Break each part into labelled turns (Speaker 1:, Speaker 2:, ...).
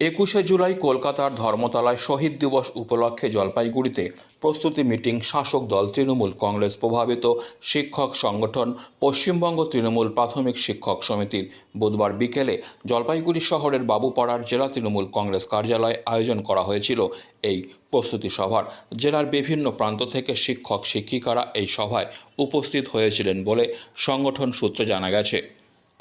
Speaker 1: একুশে জুলাই কলকাতার ধর্মতলায় শহীদ দিবস উপলক্ষে জলপাইগুড়িতে প্রস্তুতি মিটিং শাসক দল তৃণমূল কংগ্রেস প্রভাবিত শিক্ষক সংগঠন পশ্চিমবঙ্গ তৃণমূল প্রাথমিক শিক্ষক সমিতির। বুধবার বিকেলে জলপাইগুড়ি শহরের বাবুপাড়ার জেলা তৃণমূল কংগ্রেস কার্যালয়ে আয়োজন করা হয়েছিল এই প্রস্তুতি সভার। জেলার বিভিন্ন প্রান্ত থেকে শিক্ষক শিক্ষিকারা এই সভায় উপস্থিত হয়েছিলেন বলে সংগঠন সূত্রে জানা গেছে।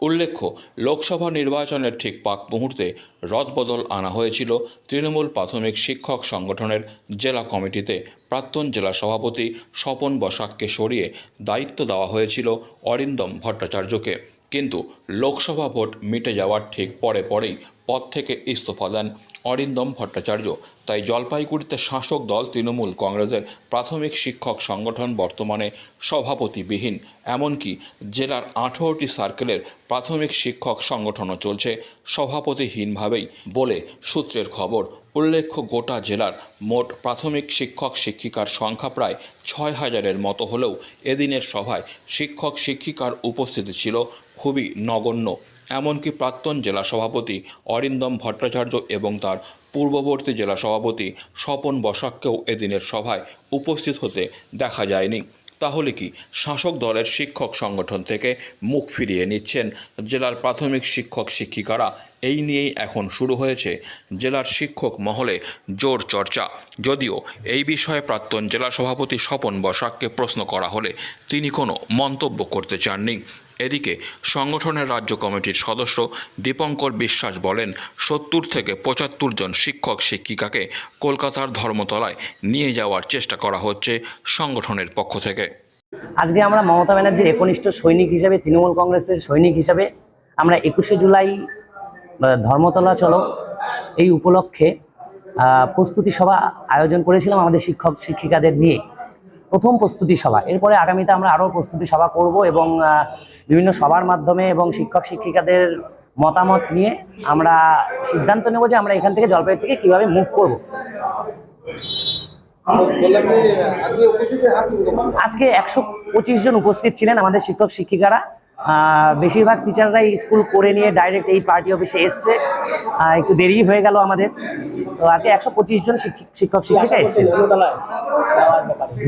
Speaker 1: উল্লেখ্য, লোকসভা নির্বাচনের ঠিক পাক মুহূর্তে রদবদল আনা হয়েছিল তৃণমূল প্রাথমিক শিক্ষক সংগঠনের জেলা কমিটিতে। প্রাক্তন জেলা সভাপতি স্বপন বসাককে সরিয়ে দায়িত্ব দেওয়া হয়েছিল অরিন্দম ভট্টাচার্যকে। কিন্তু লোকসভা ভোট মিটে যাওয়ার ঠিক পরে পরেই পদ থেকে ইস্তফা দেন অরিন্দম ভট্টাচার্য। তাই জলপাইগুড়িতে শাসক দল তৃণমূল কংগ্রেসের প্রাথমিক শিক্ষক সংগঠন বর্তমানে সভাপতিবিহীন। এমনকি জেলার আঠারোটি সার্কেলের প্রাথমিক শিক্ষক সংগঠনও চলছে সভাপতিহীনভাবেই বলে সূত্রের খবর। উল্লেখ্য গোটা জেলার মোট প্রাথমিক শিক্ষক শিক্ষিকার সংখ্যা প্রায় ছয় হাজারের মতো হলেও এদিনের সভায় শিক্ষক শিক্ষিকার উপস্থিতি ছিল খুবই নগণ্য। এমনকি প্রাক্তন জেলা সভাপতি অরিন্দম ভট্টাচার্য এবং তার পূর্ববর্তী জেলা সভাপতি স্বপন বসাককেও এদিনের সভায় উপস্থিত হতে দেখা যায়নি। তাহলে কি শাসক দলের শিক্ষক সংগঠন থেকে মুখ ফিরিয়ে নিচ্ছেন জেলার প্রাথমিক শিক্ষক শিক্ষিকারা এই নিয়েই এখন শুরু হয়েছে জেলার শিক্ষক মহলে জোর চর্চা। যদিও এই বিষয়ে প্রাক্তন জেলা সভাপতি স্বপন বসাককে প্রশ্ন করা হলে তিনি কোনো মন্তব্য করতে চাননি। এদিকে সংগঠনের রাজ্য কমিটির সদস্য দীপঙ্কর বিশ্বাস বলেন, সত্তর থেকে পঁচাত্তর জন শিক্ষক শিক্ষিকাকে কলকাতার ধর্মতলায় নিয়ে যাওয়ার চেষ্টা করা হচ্ছে সংগঠনের পক্ষ থেকে।
Speaker 2: আজকে আমরা মমতা ব্যানার্জির একনিষ্ঠ সৈনিক হিসাবে, তৃণমূল কংগ্রেসের সৈনিক হিসাবে আমরা একুশে জুলাই ধর্মতলা চলো, এই উপলক্ষে প্রস্তুতি সভা আয়োজন করেছিলাম আমাদের শিক্ষক, শিক্ষিকাদের নিয়ে। প্রথম প্রস্তুতি সভা। এরপরে আগামীতে আমরা আরও প্রস্তুতি সভা করব এবং বিভিন্ন সভার মাধ্যমে এবং শিক্ষক, শিক্ষিকাদের মতামত নিয়ে আমরা সিদ্ধান্ত নেব যে আমরা এখান থেকে জলপাইগুড়ি থেকে কীভাবে মুভ করব। আজকে একশো পঁচিশ জন উপস্থিত ছিলেন আমাদের শিক্ষক, শিক্ষিকারা। বেশিরভাগ টিচাররাই স্কুল করে নিয়ে ডাইরেক্ট এই পার্টি অফিসে এসছে। একটু দেরি হয়ে গেল আমাদের। তো আজকে একশো পঁচিশ জন শিক্ষক শিক্ষক এসেছিল।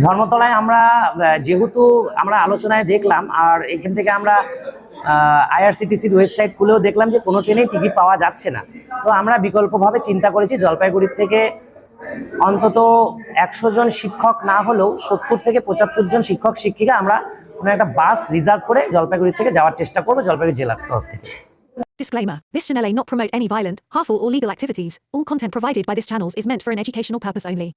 Speaker 2: ধর্মতলায় আমরা যেহেতু আমরা আলোচনায় দেখলাম, আর এখান থেকে আমরা আইআরসিটিসির ওয়েবসাইট খুলেও দেখলাম যে কোনো ট্রেনেই টিকিট পাওয়া যাচ্ছে না। তো আমরা বিকল্পভাবে চিন্তা করেছি জলপাইগুড়ির থেকে অন্তত একশো জন শিক্ষক না হলেও সত্তর থেকে পঁচাত্তর জন শিক্ষক শিক্ষিকা আমরা কোনো একটা বাস রিজার্ভ করে জলপাইগুড়ি থেকে যাওয়ার চেষ্টা করব জলপাইগুড়ি জেলার তরফ থেকে
Speaker 3: Disclaimer This channel may not promote any violent, harmful, or legal activities. All content provided by this channel is meant for an educational purpose only.